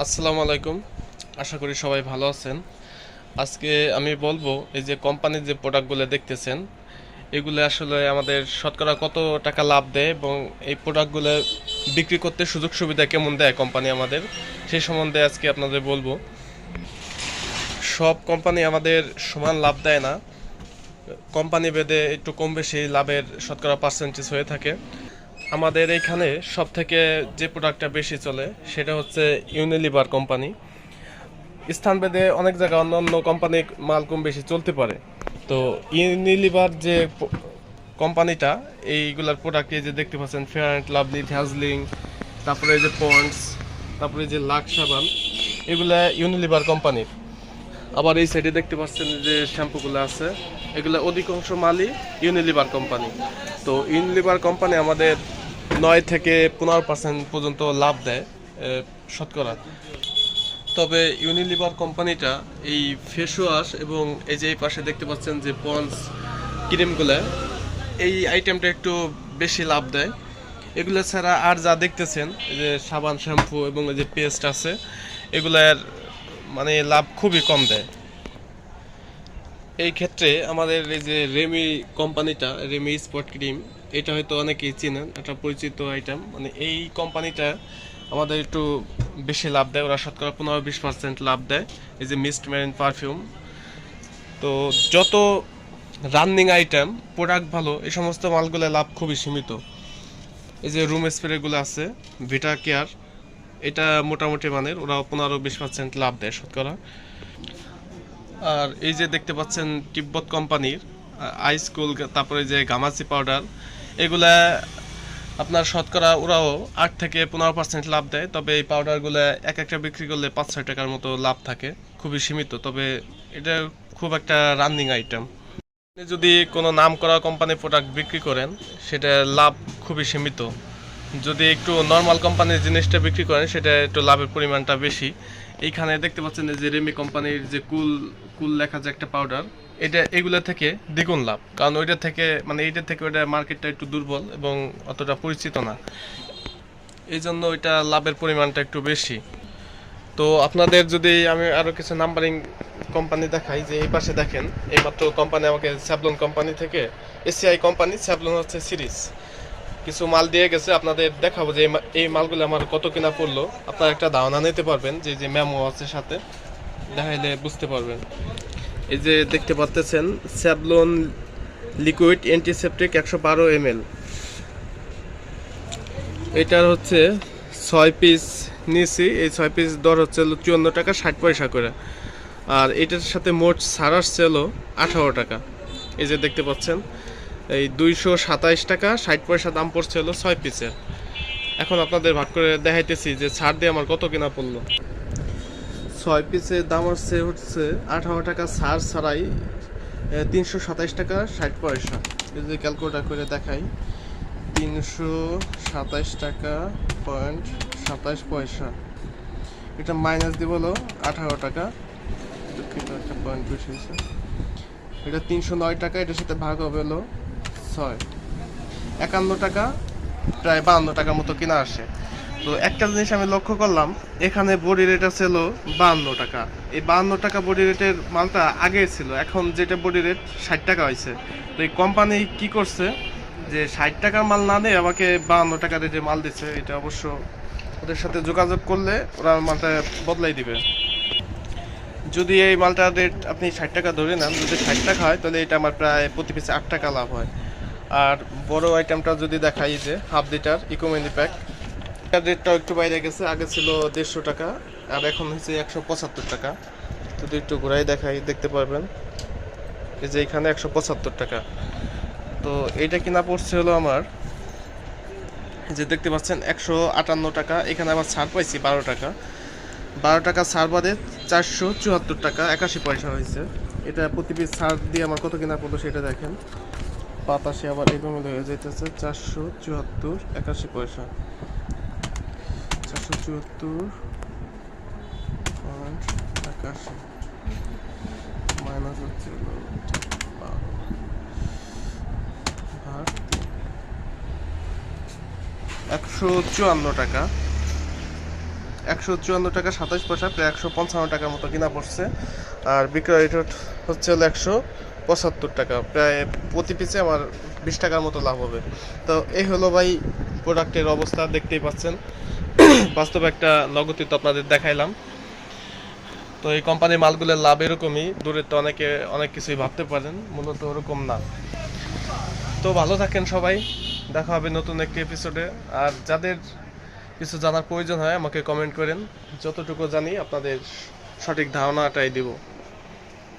আসসালামু আলাইকুম। আশা করি সবাই ভালো আছেন। আজকে আমি বলব, এই যে কোম্পানির যে প্রোডাক্টগুলো দেখতেছেন, এগুলো আসলে আমাদের শতকরা কত টাকা লাভ দেয় এবং এই প্রোডাক্টগুলো বিক্রি করতে সুযোগ সুবিধা কেমন দেয় কোম্পানি আমাদের সেই সম্বন্ধে আজকে আপনাদের বলব। সব কোম্পানি আমাদের সমান লাভ দেয় না। কোম্পানি ভেদে একটু কম বেশি লাভের শতকরা পার্সেন্টেজ হয়ে থাকে। আমাদের এইখানে সব থেকে যে প্রোডাক্টটা বেশি চলে, সেটা হচ্ছে ইউনিলিভার কোম্পানি স্থানভেদে অনেক জায়গায় অন্য অন্য কোম্পানির মাল কম বেশি চলতে পারে। তো ইউনিলিভার যে কোম্পানিটা এইগুলার প্রোডাক্ট এই যে দেখতে পাচ্ছেন ফেয়ার অ্যান্ড লাভলি ভ্যাজলিং তারপরে এই যে পন্ডস তারপরে যে লাক সাবান এগুলা ইউনিলিভার কোম্পানির আবার এই সাইডে দেখতে পাচ্ছেন যে শ্যাম্পুগুলো আছে, এগুলো অধিকাংশ মালই ইউনিলিভার কোম্পানি তো ইউনিলিভার কোম্পানি আমাদের নয় থেকে পনেরো পার্সেন্ট পর্যন্ত লাভ দেয় শতকরা। তবে ইউনিলিভার কোম্পানিটা এই ফেস ওয়াশ এবং এই যে এই পাশে দেখতে পাচ্ছেন যে পন্স ক্রিমগুলো, এই আইটেমটা একটু বেশি লাভ দেয়। এগুলো ছাড়া আর যা দেখতেছেন, এই যে সাবান, শ্যাম্পু এবং এই যে পেস্ট আছে, এগুলার মানে লাভ খুবই কম দেয়। এই ক্ষেত্রে আমাদের এই যে রেমি কোম্পানিটা রেমি স্পট ক্রিম এটা হয়তো অনেকেই চিনেন, একটা পরিচিত আইটেম মানে এই কোম্পানিটা আমাদের একটু বেশি লাভ দেয়, ওরা শতকরা পনেরো বিশ পার্সেন্ট লাভ দেয়, এই যে মিস্ট মেরিন পারফিউম তো যত রানিং আইটেম প্রোডাক্ট ভালো, এই সমস্ত মালগুলো লাভ খুবই সীমিত। এই যে রুম স্প্রেগুলো আছে ভিটা কেয়ার এটা মোটামুটি মানের ওরা পনেরো বিশ পার্সেন্ট লাভ দেয় শতকরা। আর এই যে দেখতে পাচ্ছেন তিব্বত কোম্পানির আইস কুল তারপরে যে গামাচি পাউডার এগুলা আপনার শতকরা ওরাও আট থেকে পনেরো পার্সেন্ট লাভ দেয়, তবে এই পাউডারগুলো এক একটা বিক্রি করলে পাঁচ ছয় টাকার মতো লাভ থাকে, খুবই সীমিত, তবে এটা খুব একটা রানিং আইটেম যদি কোনো নাম করা কোম্পানির প্রোডাক্ট বিক্রি করেন, সেটা লাভ খুবই সীমিত। যদি একটু নর্মাল কোম্পানির জিনিসটা বিক্রি করেন, সেটা একটু লাভের পরিমাণটা বেশি। এইখানে দেখতে পাচ্ছেন যে রেমি কোম্পানির যে কুল কুল লেখা যে একটা পাউডার এটা এগুলো থেকে দ্বিগুণ লাভ। কারণ ওইটা থেকে মানে এইটা থেকে ওইটা মার্কেটটা একটু দুর্বল এবং অতটা পরিচিত না। এই জন্য ওইটা লাভের পরিমাণটা একটু বেশি। তো আপনাদের যদি আমি আরও কিছু নাম্বারিং কোম্পানি দেখাই, যে এই পাশে দেখেন, এইমাত্র কোম্পানি আমাকে স্যাবলন কোম্পানি থেকে এসিআই কোম্পানি স্যাবলন হচ্ছে সিরিজ কিছু মাল দিয়ে গেছে, আপনাদের দেখাবো যে এই মালগুলো আমার কত কিনা পড়ল। আপনারা একটা ধারণা নিতে পারবেন যে যে মেমো আছে সাথে, দেখাইলে বুঝতে পারবেন। এই যে দেখতে পাচ্ছেন স্যাবলন লিকুইড অ্যান্টিসেপটিক একশো বারো এম এটার হচ্ছে ছয় পিস নিয়েছি এই ছয় পিস দর হচ্ছে চুয়ান্ন টাকা, ষাট পয়সা করে। আর এটার সাথে মোট সার আসছে হলো আঠারো টাকা। এই যে দেখতে পাচ্ছেন এই দুইশো সাতাইশ টাকা, ষাট পয়সা দাম পড়ছে হলো ছয় পিসের এখন আপনাদের ভাগ করে দেখাইতেছি যে ছাড় দিয়ে আমার কত কিনা পড়ল। ছয় পিসের দাম হচ্ছে হচ্ছে আঠারো টাকা ছাড় ছাড়াই তিনশো সাতাইশ টাকা, ষাট পয়সা। যদি ক্যালকুলেটার করে দেখাই, তিনশো সাতাইশ টাকা পয়েন্ট সাতাইশ পয়সা। এটা মাইনাস দিব হলো আঠারো টাকা। দুঃখিত, একটা পয়েন্ট বেশি হয়েছে। এটা তিনশো নয় টাকা, এটার সাথে ভাগ হবে হলো ছয়। একান্ন টাকা, প্রায় বাহান্ন টাকার মতো কিনা আসে। তো একটা জিনিস আমি লক্ষ্য করলাম, এখানে বডি রেট আছে হলো বাহান্ন টাকা। এই বাহান্ন টাকা বডি রেটের মালটা আগে ছিল, এখন যেটা বডি রেট ষাট টাকা হয়েছে। তো এই কোম্পানি কি করছে যে ষাট টাকার মাল না দিয়ে আমাকে বাহান্ন টাকা রেটে মাল দিচ্ছে, এটা অবশ্য ওদের সাথে যোগাযোগ করলে ওরা মালটা বদলাই দিবে। যদি এই মালটার রেট আপনি ষাট টাকা ধরে নেন, যদি ষাট টাকা হয়, তাহলে এটা আমার প্রায় প্রতি পিসে আট টাকা লাভ হয়। আর বড় আইটেমটা যদি দেখাই যে হাফ লিটার ইকোমেনি প্যাক এটার রেটটাও একটু বাইরে গেছে, আগে ছিল দেড়শো টাকা, আর এখন হচ্ছে একশো পঁচাত্তর টাকা। যদি একটু ঘুরাই দেখাই, দেখতে পারবেন। এই যে এখানে একশো পঁচাত্তর টাকা। তো এইটা কিনা পড়ছে হলো আমার যে দেখতে পাচ্ছেন, একশো আটান্ন টাকা। এখানে আবার ছাড় পাইছি বারো টাকা। বারো টাকা ছাড় বাদে চারশো চুয়াত্তর টাকা, একাশি পয়সা হয়েছে। এটা প্রতি পিস ছাড় দিয়ে আমার কত কিনা পড়ল সেটা দেখেন। বাতাসে আবার এরকম হয়ে যেতেছে চারশো চুয়াত্তর, একাশি পয়সা। চারশো চুয়াত্তর একাশি। মাইনাস হচ্ছে। একশো চুয়ান্ন টাকা। একশো চুয়ান্ন টাকা সাতাশ পয়সা, প্রায় একশো পঞ্চান্ন টাকার মতো কিনা পড়ছে। আর বিক্রয় রেট হচ্ছে হলো একশো পঁচাত্তর টাকা। প্রায় প্রতি পিসে আমার বিশ টাকার মতো লাভ হবে। তো এই হলো ভাই প্রোডাক্টের অবস্থা, দেখতেই পাচ্ছেন। বাস্তবে একটা নগতি তো আপনাদের দেখাইলাম। তো এই কোম্পানির মালগুলোর লাভ এরকমই। দূরে তো অনেকে অনেক কিছুই ভাবতে পারেন, মূলত ওরকম না। তো ভালো থাকেন সবাই। দেখা হবে নতুন একটি এপিসোডে আর যাদের কিছু জানার প্রয়োজন হয়, আমাকে কমেন্ট করেন। যতটুকু জানি আপনাদের সঠিক ধারণাটাই দিব।